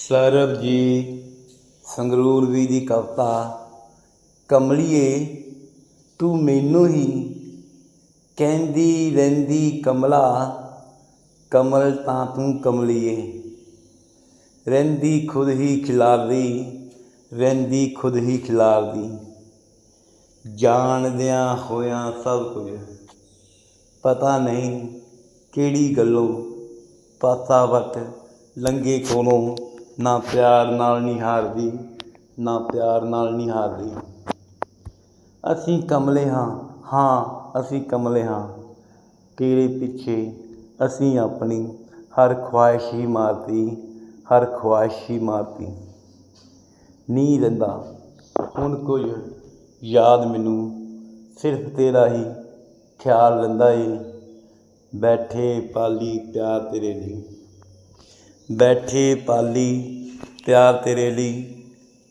ਸਰਬ ਜੀ, ਸੰਗਰੂਰ ਵੀ ਦੀ ਕਵਿਤਾ, ਕਮਲੀਏ, ਤੂੰ ਮੈਨੂੰ ਹੀ ਕਹਿੰਦੀ ਰਹਿੰਦੀ ਕਮਲਾ, ਕਮਲ ਤਾਂ ਤੂੰ ਕਮਲੀਏ। ਰਹਿੰਦੀ ਖੁਦ ਹੀ ਖਿਲਾਰਦੀ, ਰਹਿੰਦੀ ਖੁਦ ਹੀ ਖਿਲਾਰਦੀ। ਜਾਣਦਿਆਂ ਹੋਇਆਂ ਸਭ ਕੁਝ, ਪਤਾ ਨਹੀਂ ਕਿਹੜੀ ਗੱਲੋਂ ਪਾਸਾ ਵਟ ਲੰਗੇ ਕੋਲੋਂ। ਨਾ ਪਿਆਰ ਨਾਲ ਨਹੀਂ ਹਾਰਦੀ, ਨਾ ਪਿਆਰ ਨਾਲ ਨਹੀਂ ਹਾਰਦੀ। ਅਸੀਂ ਕਮਲੇ ਹਾਂ ਹਾਂ, ਅਸੀਂ ਕਮਲੇ ਹਾਂ। ਤੇਰੇ ਪਿੱਛੇ ਅਸੀਂ ਆਪਣੀ ਹਰ ਖੁਆਇਸ਼ ਹੀ ਮਾਰਤੀ ਹਰ ਖੁਆਇਸ਼ ਹੀ ਮਾਰਤੀ ਨਹੀਂ ਰਹਿੰਦਾ, ਹੁਣ ਕੁਝ ਯਾਦ ਮੈਨੂੰ, ਸਿਰਫ ਤੇਰਾ ਹੀ ਖਿਆਲ ਰਹਿੰਦਾ ਏ। ਬੈਠੇ ਪਾਲੀ ਪਿਆਰ ਤੇਰੇ ਲਈ। ਬੈਠੇ ਪਾਲੀ, ਪਿਆਰ ਤੇਰੇ ਲਈ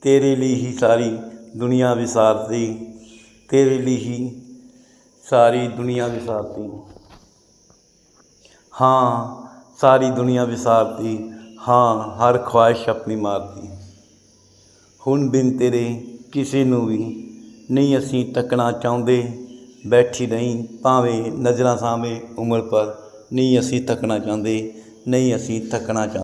ਤੇਰੇ ਲਈ ਹੀ ਸਾਰੀ ਦੁਨੀਆ ਵਿਸਾਰਤੀ, ਤੇਰੇ ਲਈ ਹੀ ਸਾਰੀ ਦੁਨੀਆ ਵਿਸਾਰਤੀ। ਹਾਂ, ਸਾਰੀ ਦੁਨੀਆ ਵਿਸਾਰਤੀ, ਹਾਂ, ਹਰ ਖੁਆਇਸ਼ ਆਪਣੀ ਮਾਰਤੀ। ਹੁਣ ਬਿਨ ਤੇਰੇ ਕਿਸੇ ਨੂੰ ਵੀ ਨਹੀਂ ਅਸੀਂ ਤੱਕਣਾ ਚਾਹੁੰਦੇ। ਬੈਠੀ ਨਹੀਂ ਭਾਵੇਂ ਨਜ਼ਰਾਂ ਸਾਹਮਣੇ ਉਮਰ ਪਰ ਨਹੀਂ ਅਸੀਂ ਤੱਕਣਾ ਚਾਹੁੰਦੇ, ਨਹੀਂ ਅਸੀਂ ਤੱਕਣਾ ਚਾਹੁੰਦੇ।